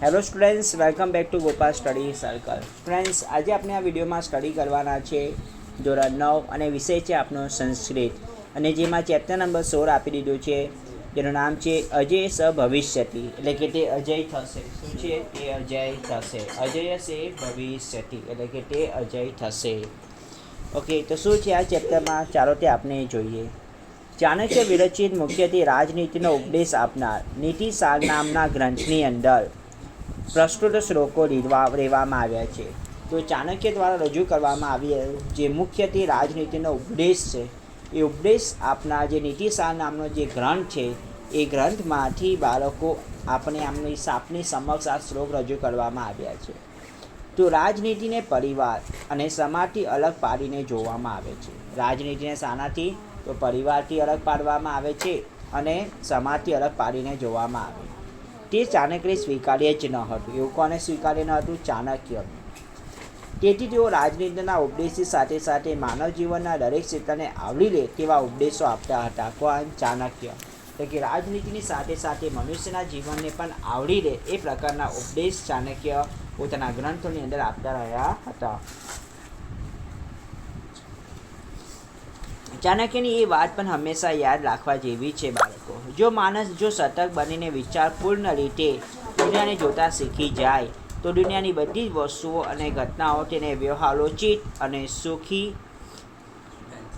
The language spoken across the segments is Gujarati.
Hello students welcome back to Gopal study circle friends આજે આપણે આ વિડીયોમાં સ્ટડી કરવાના છે ધોરણ નવ અને વિષય છે આપનો સંસ્કૃત. અને જેમાં ચેપ્ટર નંબર સોળ આપી દીધું છે. જેનું નામ છે અજય સ ભવિષ્યતિ. એટલે કે તે અજય થશે. શું છે? તે અજય થશે. અજય સે ભવિષ્યતિ. એટલે કે તે અજય થશે. ઓકે તો શું છે આ ચેપ્ટરમાં ચાલો તે આપણે જોઈએ. ચાણક્ય વિરચિત મુખ્યત્વે રાજનીતિનો ઉપદેશ આપનાર નીતિ સાર નામના ગ્રંથની અંદર પ્રસ્તુત શ્લોકો રીવા, રહેવામાં આવ્યા છે. તો ચાણક્ય દ્વારા રજૂ કરવામાં આવી જે મુખ્યત્વે રાજનીતિનો ઉપદેશ છે, એ ઉપદેશ આપનાર જે નીતિશાહ નામનો જે ગ્રંથ છે, એ ગ્રંથમાંથી બાળકો આપણે આમની સાપની સમક્ષ આ શ્લોક રજૂ કરવામાં આવ્યા છે. તો રાજનીતિને પરિવાર અને સમાજથી અલગ પાડીને જોવામાં આવે છે. રાજનીતિને શાનાથી, તો પરિવારથી અલગ પાડવામાં આવે છે અને સમાજથી અલગ પાડીને જોવામાં આવે તે ચાણક્ય સ્વીકાર્ય જ ન હતું. એવું કોને સ્વીકાર્ય ન હતું ચાણક્ય. તેથી તેઓ રાજનીતિના ઉપદેશી સાથે સાથે માનવ જીવનના દરેક ક્ષેત્રને આવરી લે તેવા ઉપદેશો આપતા હતા. કોણ? ચાણક્ય. એટલે કે રાજનીતિની સાથે સાથે મનુષ્યના જીવનને પણ આવરી લે એ પ્રકારના ઉપદેશ ચાણક્ય પોતાના ગ્રંથોની અંદર આપતા રહ્યા હતા. ચાણક્યની એ વાત પણ હંમેશા યાદ રાખવા જેવી છે બાળકો. જો માણસ, જો સતર્ક બનીને વિચારપૂર્ણ રીતે દુનિયાને જોતા શીખી જાય, તો દુનિયાની બધી જ વસ્તુઓ અને ઘટનાઓ તેને વ્યવહારોચિત અને સુખી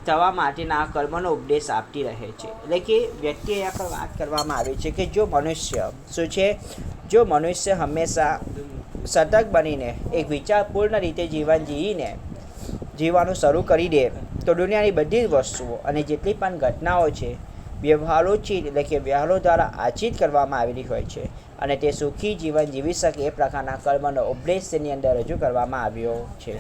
થવા માટેના કર્મનો ઉપદેશ આપતી રહે છે. એટલે કે વ્યક્તિએ અહીંયા પર વાત કરવામાં આવી છે કે જો મનુષ્ય, શું છે? જો મનુષ્ય હંમેશા સતર્ક બનીને, એક વિચારપૂર્ણ રીતે જીવન જીવીને જીવવાનું શરૂ કરી દે. તો દુનિયાની બધી જ વસ્તુઓ અને જેટલી પણ ઘટનાઓ છે વ્યવહારોચિત એટલે કે વ્યવહારો દ્વારા આચિત કરવામાં આવેલી હોય છે અને તે સુખી જીવન જીવી શકે એ પ્રકારના કર્મનો ઉપદેશ તેની અંદર રજૂ કરવામાં આવ્યો છે.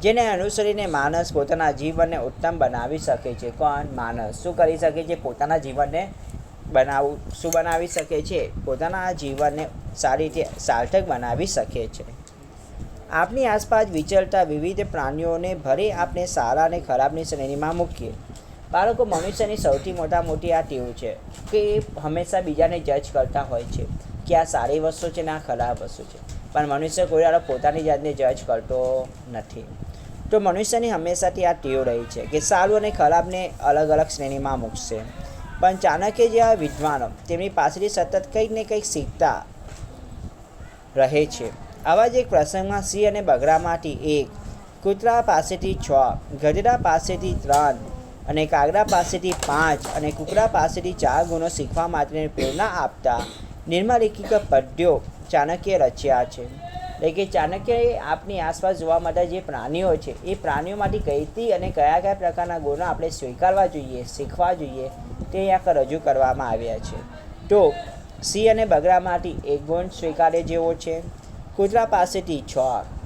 જેને અનુસરીને માણસ પોતાના જીવનને ઉત્તમ બનાવી શકે છે. કોણ? માણસ. શું કરી શકે છે? પોતાના જીવનને બનાવું, શું બનાવી શકે છે? પોતાના જીવનને સારી રીતે સાર્થક બનાવી શકે છે. આપની આસપાસ વિચરતા વિવિધ પ્રાણીઓને ભરે આપણે સારા અને ખરાબની શ્રેણીમાં મૂકીએ. બાળકો મનુષ્યની સૌથી મોટા મોટી આ ટેવ છે કે એ હંમેશા બીજાને જજ કરતા હોય છે કે આ સારી વસ્તુ છે ને આ ખરાબ વસ્તુ છે. પણ મનુષ્ય કોઈ વાળો પોતાની જાતને જજ કરતો નથી. તો મનુષ્યની હંમેશાથી આ ટેવ રહી છે કે સારું અને ખરાબને અલગ અલગ શ્રેણીમાં મૂકશે. પણ ચાણક્ય જેવા વિદ્વાનો, તેમની પાસેથી સતત કંઈક ને કંઈક શીખતા રહે છે. આવા જ એક પ્રસંગમાં સિંહ અને બગડામાંથી એક, કૂતરા પાસેથી છ, ગધેડા પાસેથી ત્રણ અને કાગડા પાસેથી પાંચ અને કુકરા પાસેથી ચાર ગુણો શીખવા માટેની પ્રેરણા આપતા નિર્મલિખિક પદ્યો ચાણક્ય રચ્યા છે. એટલે કે ચાણક્યએ આપની આસપાસ જોવા માટે જે પ્રાણીઓ છે, એ પ્રાણીઓમાંથી કઈથી અને કયા કયા પ્રકારના ગુણો આપણે સ્વીકારવા જોઈએ, શીખવા જોઈએ તે અહીંયા રજૂ કરવામાં આવ્યા છે. તો સિંહ અને બગડામાંથી એક ગુણ સ્વીકારે જેવો છે. કૂતરા પાસેથી છ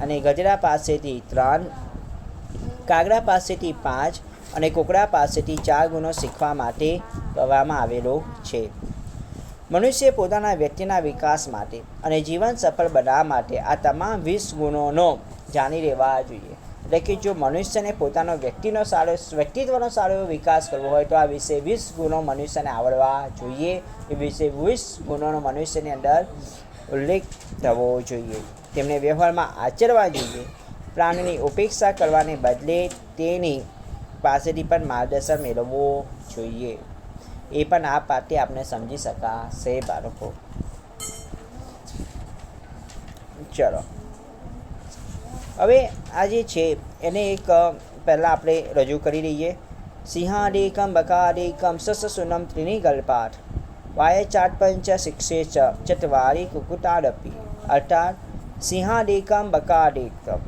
અને ગજરા પાસેથી ત્રણ, કાગડા પાસેથી પાંચ અને કુકડા પાસેથી ચાર ગુણો શીખવા માટે કહેવામાં આવેલો છે. મનુષ્ય પોતાના વ્યક્તિના વિકાસ માટે અને જીવન સફળ બનાવવા માટે આ તમામ વીસ ગુણોનો જાણી લેવા જોઈએ. એટલે કે જો મનુષ્યને પોતાનો વ્યક્તિનો સારો, વ્યક્તિત્વનો સારો એવો વિકાસ કરવો હોય તો આ વિશે વીસ ગુણો મનુષ્યને આવડવા જોઈએ. એ વિશે વીસ ગુણોનો મનુષ્યની અંદર ઉલ્લેખ થવો જોઈએ. તેમને વ્યવહારમાં આચરવા જોઈએ. પ્રાણીની ઉપેક્ષા કરવાને બદલે તેની પાસેથી પણ માર્ગદર્શન મેળવવું જોઈએ. એ પણ આ પાતે આપણે સમજી શકાશે, બાળકો. ચલો. હવે આ જે છે, એને એક પહેલાં આપણે રજૂ કરી દઈએ સિંહાડેકમ બકાડેકમ સસ સુનમ ત્રિની ગલ્પાઠ પંચ શિક્ષે ચ, ચતવારી કુકુટાડપી અર્થાત સિંહાડેકમ બકાડેકમ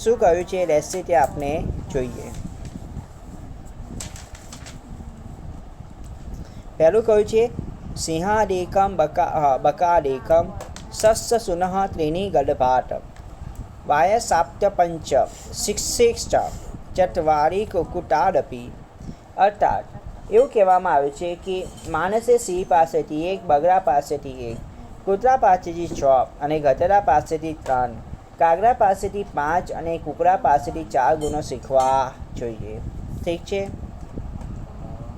શું કહ્યું છે રહેશે તે આપણે જોઈએ. પહેલું કહ્યું છે સિંહાડેકમ બકા બકાડેકમ સસ્સ સુનઃ ત્રિની ગડભાટ વાય સાપ્ત પંચ શિક્ષિષ્ટ ચતવારી કુકુટાડપી અર્થાત એવું કહેવામાં આવે છે કે માણસે સિંહ પાસેથી એક, બગડા પાસેથી એક, કૂતરા પાસેથી છ અને ગધેડા પાસેથી ત્રણ, કાગડા પાસેથી પાંચ અને કુકરા પાસેથી ચાર ગુણો શીખવા જોઈએ. ઠીક છે?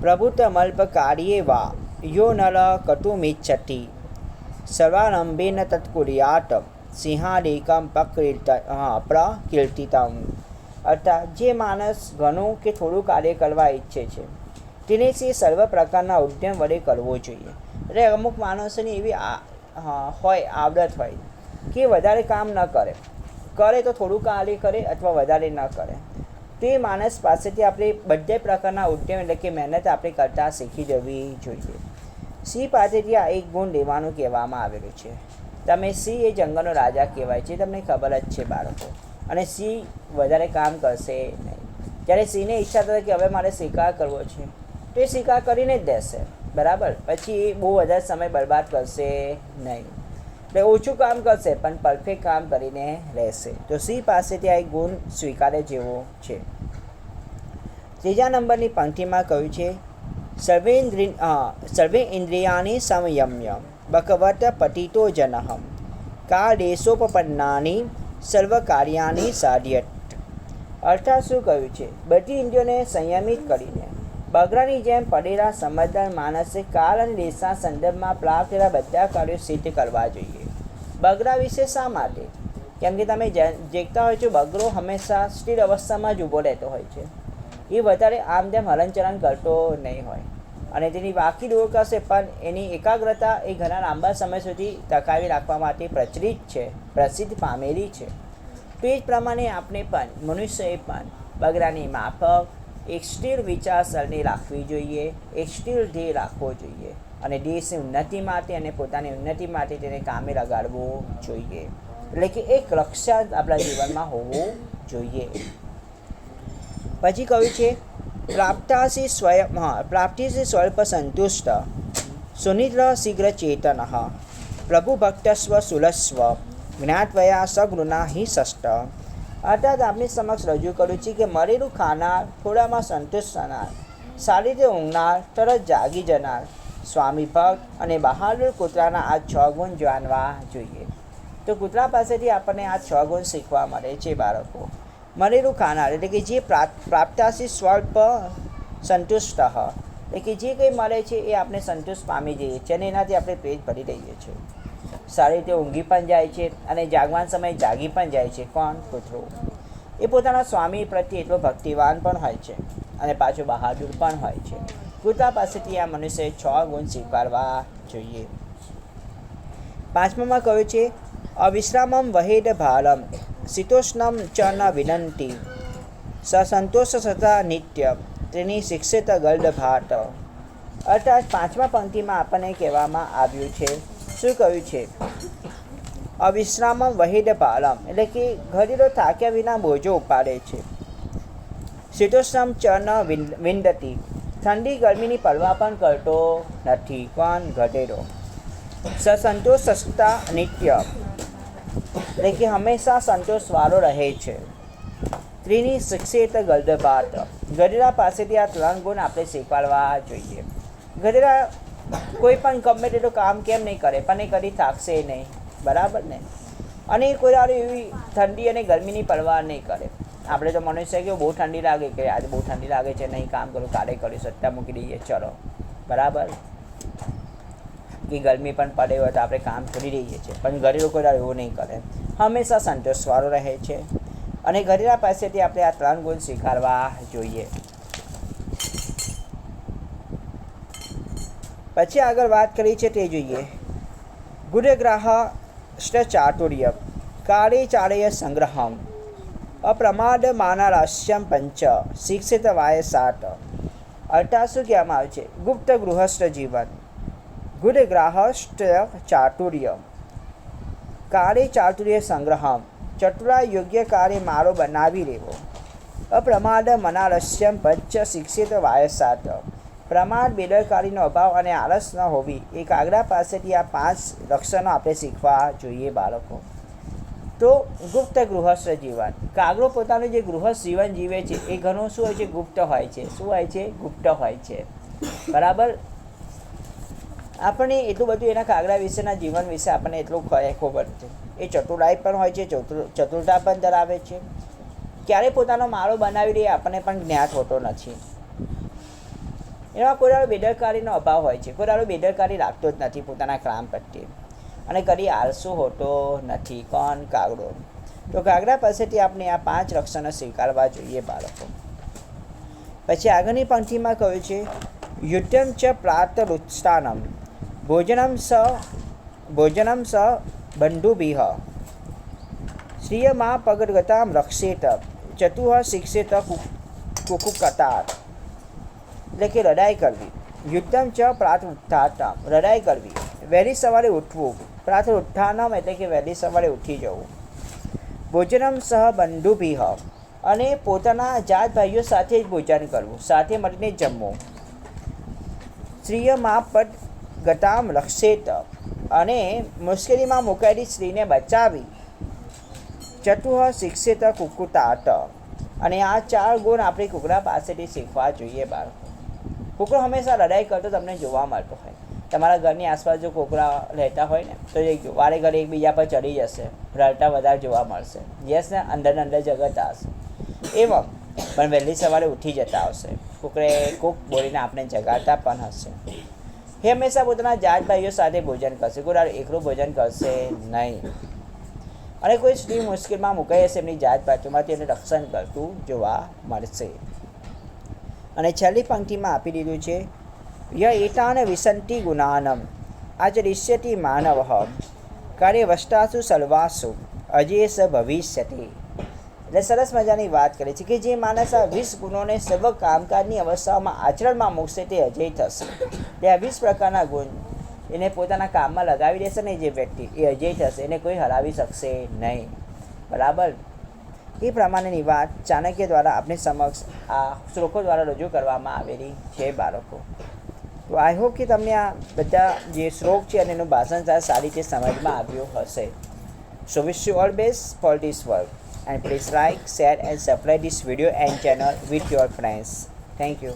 પ્રભુત મલ્પ કાર્યે વા, યો નલ કટુમિચ્છતિ સર્વારંભેન તત્કુર્યાત, સિંહાદેકમ પ્રકીર્ત, હા, પ્રકીર્તિતમ. અર્થાત જે માણસ ઘણું કે થોડું કાર્ય કરવા ઈચ્છે છે. તેને તે સર્વ પ્રકારના ઉદ્યમ વડે કરવો જોઈએ. એટલે અમુક માણસોની એવી હોય આવડત હોય કે વધારે કામ ન કરે. કરે તો થોડું કાર્ય કરે અથવા વધારે ન કરે. તે માણસ પાસેથી આપણે બધે પ્રકારના ઉદ્યમ એટલે કે મહેનત આપણે કરતાં શીખી જવી જોઈએ. સિંહ પાસેથી આ એક ગુણ લેવાનું કહેવામાં આવેલું છે. તમે સિંહ એ જંગલનો રાજા કહેવાય છે, તમને ખબર જ છે બાળકો. અને સિંહ વધારે કામ કરશે નહીં. જ્યારે સિંહને ઈચ્છા થાય કે હવે મારે શિકાર કરવો છે. તો એ સ્વીકાર કરીને જ દેશે. બરાબર? પછી બહુ વધારે સમય બરબાદ કરશે નહીં. એટલે ઓછું કામ કરશે, પણ પરફેક્ટ કામ કરીને રહેશે. તો સિંહ પાસેથી આ એક ગુણ સ્વીકારે જેવો છે. ત્રીજા નંબરની પંક્તિમાં કહ્યું છે, સર્વેન્દ્રિ સર્વે ઇન્દ્રિયાની સંયમ્ય બકવત પતિતો જનહમ કા દેશોપન્નાની સર્વ કાર્યાની સાધ્યટ અર્થાત શું કહ્યું છે? બધી ઇન્દ્રિયોને સંયમિત કરીને. બગડાની જેમ પડેલા સમજદાર માણસે કાળ અને દેશના સંદર્ભમાં પ્રાપ્ત થયેલા બધા કાર્યો સિદ્ધ કરવા જોઈએ. બગડા વિશે શા માટે? કેમ કે તમે દેખતા હોય છો બગડો હંમેશા સ્થિર અવસ્થામાં જ ઊભો રહેતો હોય છે. એ વધારે આમ તેમ હલનચલન કરતો નહીં હોય. અને તેની બાકી દૂર કરશે, પણ એની એકાગ્રતા એ ઘણા લાંબા સમય સુધી ટકાવી રાખવા માટે પ્રચલિત છે, પ્રસિદ્ધ પામેલી છે. તો જ પ્રમાણે આપણે પણ, મનુષ્યએ પણ બગડાની માફક એક સ્થિર વિચારસરણી રાખવી જોઈએ, એક સ્થિર ધ્યેય રાખવો જોઈએ અને દેશની ઉન્નતિ માટે અને પોતાની ઉન્નતિ માટે તેને કામે લગાડવું જોઈએ. એટલે કે એક લક્ષ્ય આપણા જીવનમાં હોવું જોઈએ. પછી કહ્યું છે, પ્રાપ્તાસી સ્વયં, હા પ્રાપ્તિથી સ્વલ્પ સંતુષ્ટ, સુનિદ્ર શીઘ્ર ચેતન પ્રભુ ભક્તસ્વ સુલસ્વ, જ્ઞાતવયા સગૃના હિ ષષ્ટ અર્થાત આપની સમક્ષ રજૂ કરું છું કે મરેલું ખાનાર થોડામાં સંતુષ્ટ થનાર, સારી રીતે ઊંઘનાર, તરત જાગી જનાર, સ્વામી ભક્ત અને બહાદુર કૂતરાના આ છ ગુણ જાણવા જોઈએ. તો કૂતરા પાસેથી આપણને આ છ ગુણ શીખવા મળે છે, બાળકો. મરેલું ખાનાર, એટલે કે જે પ્રાપ્તાશી સ્વલ્પ સંતુષ્ટ એટલે કે જે કંઈ મળે છે એ આપણે સંતુષ્ટ પામી જઈએ છીએ અને એનાથી આપણે પેટ ભરી રહીએ છીએ. સારી રીતે ઊંઘી પણ જાય છે અને જાગવાન સમયે જાગી પણ જાય છે કોણ? કૂતરો. એ પોતાના સ્વામી પ્રત્યે એટલો ભક્તિવાન પણ હોય છે અને પાછો બહાદુર પણ હોય છે. કૂતરા પાસેથી આ મનુષ્યએ છ ગુણ સ્વીકારવા જોઈએ. પાંચમામાં કહ્યું છે, અવિશ્રામમ વહેદ ભારમ શીતોષ્ણમ ચ ન વિનંતી, સસંતોષ સતા નિત્ય, તેની શિક્ષિત ગલ્ડ ભાટ અર્થાત પાંચમા પંક્તિમાં આપણને કહેવામાં આવ્યું છે શું કહ્યું છે. અવિશ્રામમ વહેદ પાલમ એટલે કે ઘડીરો થાક્યા વિના બોજો ઉપાડે છે. શીતોષ્ણમ ચ વિંદતી. ઠંડી ગરમીની પરવા પણ કરતો નથી કોણ ઘટેરો. સસંતોષ સસ્તા નિત્ય, એટલે કે હંમેશા સંતોષવાળો રહે છે. ત્રીની શિક્ષિત ગલ્દભાત ગઢેરા પાસેથી આ ત્રણ ગુણ આપણે શીખવાડવા જોઈએ. ગઢેરા કોઈ પણ ગમે તેટલું કામ કેમ નહીં કરે, પણ એ કદી થાકશે નહીં. બરાબર ને? અને એ કોઈ દાડો એવી ઠંડી અને ગરમીની પરવા નહીં કરે. આપણે તો મનુષ્ય કે બહુ ઠંડી લાગે કે આજે બહુ ઠંડી લાગે છે, નહીં કામ કરું, કાલે કર્યું સત્તા મૂકી દઈએ, ચલો. બરાબર? કે ગરમી પણ પડે હોય તો આપણે કામ કરી દઈએ છીએ. પણ ઘરેલું કોઈ એવું નહીં કરે. હંમેશા સંતોષવાળો રહે છે. અને ઘરેલા પાસેથી આપણે આ ત્રણ ગુણ સ્વીકારવા જોઈએ. પછી આગળ વાત કરી છે તે જોઈએ. ગુરગ્રાહ ચાતુર્ય કાળે ચાળય સંગ્રહમ, અપ્રમાદ માનારાસ્યમ પંચ, શિક્ષિત વાય સાત. અર્થાત શું કહેવામાં આવે છે. ગુપ્ત ગૃહસ્થ જીવન. ગુરગ્રાહસ્થ ચાતુર્ય કાળી ચાતુર્ય સંગ્રહમ ચતુરા યોગ્ય કાર્ય મારો બનાવી લેવો અપ્રમાદ મનારસ્યમ પંચ, શિક્ષિત વાયસાત પ્રમાદ બેદરકારીનો અભાવ અને આળસ ન હોવી એ કાગડા પાસેથી આ પાંચ લક્ષણો આપણે શીખવા જોઈએ બાળકો. તો ગુપ્ત ગૃહસ્થ જીવન. કાગડો પોતાનું જે ગૃહસ્થ જીવન જીવે છે, એ ઘણું શું હોય છે? ગુપ્ત હોય છે. શું હોય છે? ગુપ્ત હોય છે. બરાબર? આપણને એટલું બધું એના કાગડા વિશેના જીવન વિશે આપણને એટલું ખબર છે. એ ચતુરાઈ પણ હોય છે, ચતુર, ચતુરતા પણ ધરાવે છે. ક્યારે પોતાનો માળો બનાવી દે આપણને પણ જ્ઞાત હોતો નથી. એમાં કોઈ દાડો બેદરકારીનો અભાવ હોય છે. કોઈ દાડો બેદરકારી રાખતો જ નથી પોતાના કામ પ્રત્યે. અને કદી આળસુ હોતો નથી. કોણ કાગડો? તો કાગડા પાસેથી આપણે આ પાંચ રક્ષણો સ્વીકારવા જોઈએ બાળકો. પછી આગળની પંક્તિમાં કહ્યું છે, યુદ્ધમ ચ પ્રાતરુત્સ્થાનમ ભોજનમ સ ભોજનમ સ બંધુભિહ. શ્રિયમાં પગરગતામ રક્ષેત. ચતુહ શિક્ષેત કુકુકતાર. એટલે કે લડાઈ કરવી. યુદ્ધમ ચ પ્રાત ઉત્થાનમ લડાઈ કરવી. વહેલી સવારે ઉઠવું. પ્રાત ઉત્થાનમ એટલે કે વહેલી સવારે ઉઠી જવું. ભોજનમ સહ બંધુભિહ. અને પોતાના જાત ભાઈઓ સાથે જ ભોજન કરવું. સાથે મળીને જમવું. સ્ત્રીયમાં ગતામ રક્ષેત અને મુશ્કેલીમાં મુકાયેલી સ્ત્રીને બચાવી. ચતુહ શિક્ષિત કુકુતાટ અને આ ચાર ગુણ આપણે કુકડા પાસેથી શીખવા જોઈએ બાળકો. કુકડો હંમેશા લડાઈ કરતો તમને જોવા મળતો હોય. તમારા ઘરની આસપાસ જો કોકરા રહેતા હોય ને, તો એ વારે ઘરે એકબીજા પર ચડી જશે, રડતા વધારે જોવા મળશે. યસ ને, અંદર અંદર જગતા હશે. એવમ, પણ વહેલી સવારે ઉઠી જતા હશે. કુકડે કૂક બોલીને આપણે જગાડતા પણ હશે. એ હંમેશા પોતાના જાત ભાઈઓ સાથે ભોજન કરશે. કોઈ એકલું ભોજન કરશે નહીં. અને કોઈ સ્ત્રી મુશ્કેલમાં મુકાઈ હશે એમની જાત ભાતીઓમાંથી એને રક્ષણ કરતું જોવા મળશે. અને છેલ્લી પંક્તિમાં આપી દીધું છે, ય એતાન વિસંતિ ગુણાનમ આચરિષ્યતિ માનવ, કાર્યવષ્ટાસુ સર્વાસુ અજેસ ભવિષ્યતિ. એટલે સરસ મજાની વાત કરે છે કે જે માણસ આ વીસ ગુણોને સર્વ કામકાજની અવસ્થામાં આચરણમાં મૂકશે તે અજય થશે. એટલે આ વીસ પ્રકારના ગુણ એને પોતાના કામમાં લગાવી દેશે ને જે વ્યક્તિ એ અજય થશે એને કોઈ હરાવી શકશે નહીં. બરાબર? એ પ્રમાણેની વાત ચાણક્ય દ્વારા આપણી સમક્ષ આ શ્લોકો દ્વારા રજૂ કરવામાં આવેલી છે, બાળકો. તો આઈ હોપ કે તમને આ બધા જે શ્લોક છે અને એનું ભાષણ સારી રીતે સમજમાં આવ્યું હશે. So wish you all best for this work and please like share and subscribe this video and channel with your friends thank you.